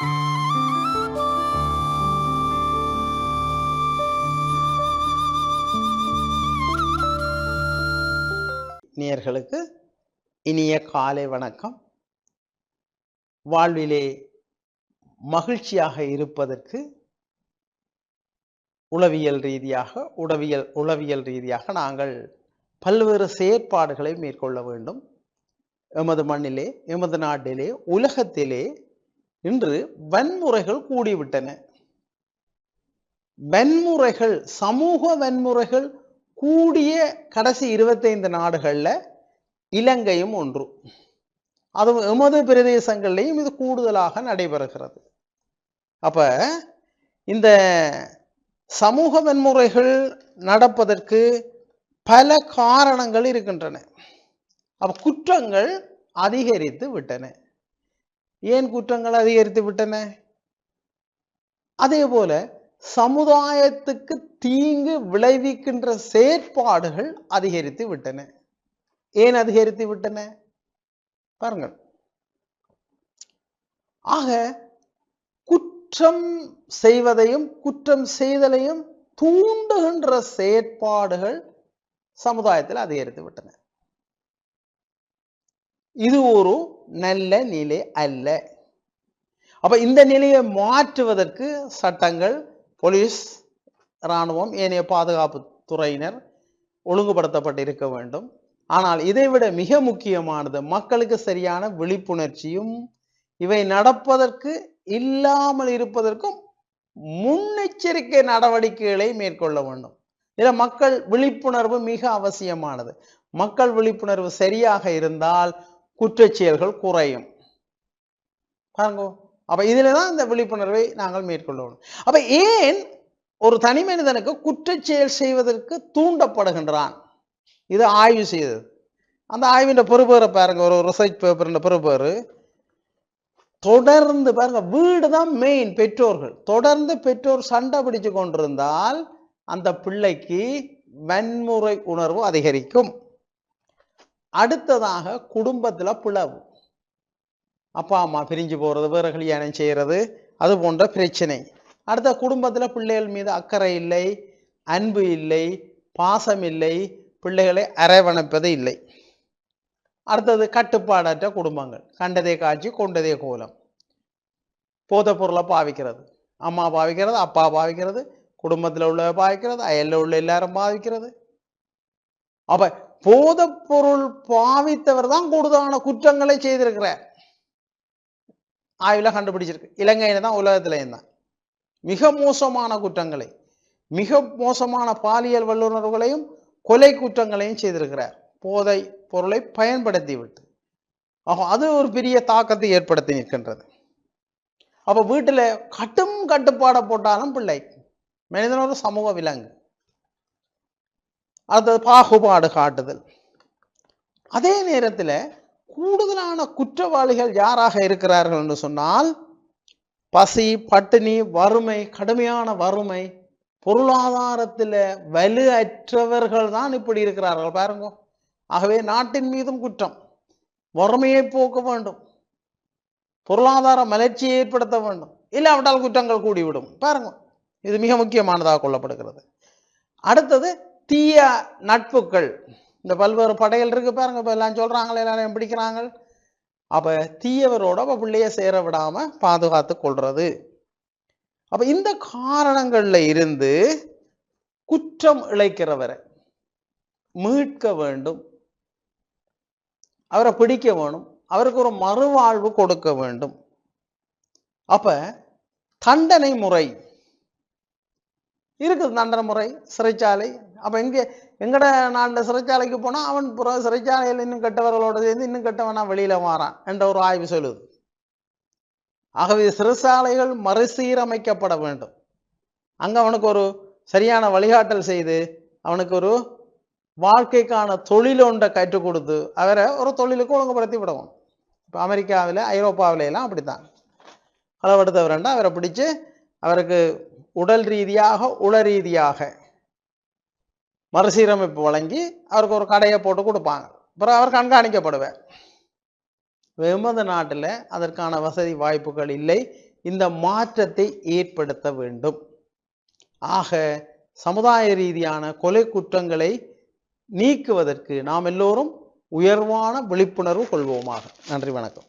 நேயர்களுக்கு இனிய காலை வணக்கம். வாழ்விலே மகிழ்ச்சியாக இருப்பதற்கு உளவியல் ரீதியாக உடவியல் உளவியல் ரீதியாக நாங்கள் பல்வேறு செயற்பாடுகளை மேற்கொள்ள வேண்டும். எமது மண்ணிலே எமது நாட்டிலே உலகத்திலே இன்று வன்முறைகள் கூடிவிட்டன. வன்முறைகள் சமூக வன்முறைகள் கூடிய கடைசி இருபத்தைந்து நாடுகளில் இலங்கையும் ஒன்று. அது எமது பிரதேசங்கள்லையும் இது கூடுதலாக நடைபெறுகிறது. அப்ப இந்த சமூக வன்முறைகள் நடப்பதற்கு பல காரணங்கள் இருக்கின்றன. அப்ப குற்றங்கள் அதிகரித்து விட்டன. ஏன் குற்றங்கள் அதிகரித்து விட்டன? அதே போல சமுதாயத்துக்கு தீங்கு விளைவிக்கின்ற செயற்பாடுகள் அதிகரித்து விட்டன. ஏன் அதிகரித்து விட்டன? பாருங்கள். ஆக குற்றம் செய்வதையும் குற்றம் செய்தலையும் தூண்டுகின்ற செயற்பாடுகள் சமுதாயத்தில் அதிகரித்து விட்டன. இது ஒரு நல்ல நிலை அல்ல. அப்ப இந்த நிலையை மாற்றுவதற்கு சட்டங்கள் போலீஸ் இராணுவம் ஏனைய பாதுகாப்பு துறையினர் ஒழுங்குபடுத்தப்பட்டிருக்க வேண்டும். ஆனால் இதைவிட மிக முக்கியமானது மக்களுக்கு சரியான விழிப்புணர்ச்சியும் இவை நடப்பதற்கு இல்லாமல் இருப்பதற்கும் முன்னெச்சரிக்கை நடவடிக்கைகளை மேற்கொள்ள வேண்டும். இதில் மக்கள் விழிப்புணர்வு மிக அவசியமானது. மக்கள் விழிப்புணர்வு சரியாக இருந்தால் குற்றச்செயல்கள் குறையும். பாருங்க. அப்ப இதுல தான் இந்த விழிப்புணர்வை நாங்கள் மேற்கொள்ளணும். அப்ப ஏன் ஒரு தனி மனிதனுக்கு குற்றச்செயல் செய்வதற்கு தூண்டப்படுகின்றான்? இது ஆய்வு செய்தது. அந்த ஆய்வின் பெறுபேரை பாருங்க. ஒரு ரிசர்ச் பேப்பர் பெறுபேறு தொடர்ந்து பாருங்க. வீடு தான் மெயின் பெற்றோர்கள். தொடர்ந்து பெற்றோர் சண்டை பிடிச்சு கொண்டிருந்தால் அந்த பிள்ளைக்கு வன்முறை உணர்வு அதிகரிக்கும். அடுத்ததாக குடும்பத்தில் பிளவு. அப்பா அம்மா பிரிஞ்சு போகிறது வேற கல்யாணம் செய்கிறது அது போன்ற பிரச்சனை. அடுத்த குடும்பத்தில் பிள்ளைகள் மீது அக்கறை இல்லை அன்பு இல்லை பாசம் இல்லை பிள்ளைகளை அரவணைப்பது இல்லை. அடுத்தது கட்டுப்பாடற்ற குடும்பங்கள். கண்டதே காட்சி கொண்டதே கோலம். போதை பொருளை பாவிக்கிறது. அம்மா பாவிக்கிறது அப்பா பாவிக்கிறது குடும்பத்தில் உள்ள பாவிக்கிறது அயலில் உள்ள எல்லாரும் பாவிக்கிறது. அப்போ போதைப் பொருள் பாவித்தவர் தான் கூடுதலான குற்றங்களை செய்திருக்கிறார். ஆய்வில் கண்டுபிடிச்சிருக்கு. இலங்கையில தான் உலகத்திலையும் தான். மிக மோசமான குற்றங்களை மிக மோசமான பாலியல் வல்லுநர்களையும் கொலை குற்றங்களையும் செய்திருக்கிறார். போதை பொருளை பயன்படுத்தி விட்டு. ஆக அது ஒரு பெரிய தாக்கத்தை ஏற்படுத்தி நிற்கின்றது. அப்போ வீட்டில் கட்டும் கட்டுப்பாடை போட்டாலும் பிள்ளை மனிதன் ஒரு சமூக விலங்கு. அடுத்தது பாகுபாடு காட்டுதல். அதே நேரத்தில் கூடுதலான குற்றவாளிகள் யாராக இருக்கிறார்கள் என்று சொன்னால் பசி பட்டினி வறுமை கடுமையான வறுமை பொருளாதாரத்தில் வலு அற்றவர்கள் தான் இப்படி இருக்கிறார்கள். பாருங்க. ஆகவே நாட்டின் மீதும் குற்றம். வறுமையை போக்க வேண்டும். பொருளாதார மலர்ச்சியை ஏற்படுத்த வேண்டும். இல்லாவிட்டால் குற்றங்கள் கூடிவிடும். பாருங்க. இது மிக முக்கியமானதாக கொள்ளப்படுகிறது. அடுத்தது தீய நட்புகள். இந்த பல்வேறு படைகள் இருக்கு பாருங்க இப்போ எல்லாம் சொல்கிறாங்களே எல்லாரும் பிடிக்கிறாங்க. அப்போ தீயவரோட அப்போ பிள்ளைய சேர விடாமல் பாதுகாத்து கொள்வது அப்போ இந்த காரணங்களில் இருந்து குற்றம் இழைக்கிறவரை மீட்க வேண்டும். அவரை பிடிக்க வேணும். அவருக்கு ஒரு மறுவாழ்வு கொடுக்க வேண்டும். அப்ப தண்டனை முறை. இருக்குது தண்டனை முறை சிறைச்சாலை அப்ப இங்கே எங்கட நாட்டில் சிறைச்சாலைக்கு போனா அவன் புற சிறைச்சாலையில் இன்னும் கெட்டவர்களோட சேர்ந்து இன்னும் கெட்டவனா வெளியில மாறான் என்ற ஒரு ஆய்வு சொல்லுது. ஆகவே சிறைச்சாலைகள் மறுசீரமைக்கப்பட வேண்டும். அங்க அவனுக்கு ஒரு சரியான வழிகாட்டல் செய்து அவனுக்கு ஒரு வாழ்க்கைக்கான தொழில் ஒன்றை கற்றுக் கொடுத்து அவரை ஒரு தொழிலுக்கு ஒழுங்குபடுத்தி விடவும். இப்போ அமெரிக்காவில் ஐரோப்பாவில எல்லாம் அப்படித்தான். அளவெடுத்தவரண்டா அவரை பிடிச்சு அவருக்கு உடல் ரீதியாக உள ரீதியாக மறுசீரமைப்பு வழங்கி அவருக்கு ஒரு கடையை போட்டு கொடுப்பாங்க. அப்புறம் அவர் கண்காணிக்கப்படுவார். எமது நாட்டில் அதற்கான வசதி வாய்ப்புகள் இல்லை. இந்த மாற்றத்தை ஏற்படுத்த வேண்டும். ஆக சமுதாய ரீதியான கொலை குற்றங்களை நீக்குவதற்கு நாம் எல்லோரும் உயர்வான விழிப்புணர்வு கொள்வோமாக. நன்றி வணக்கம்.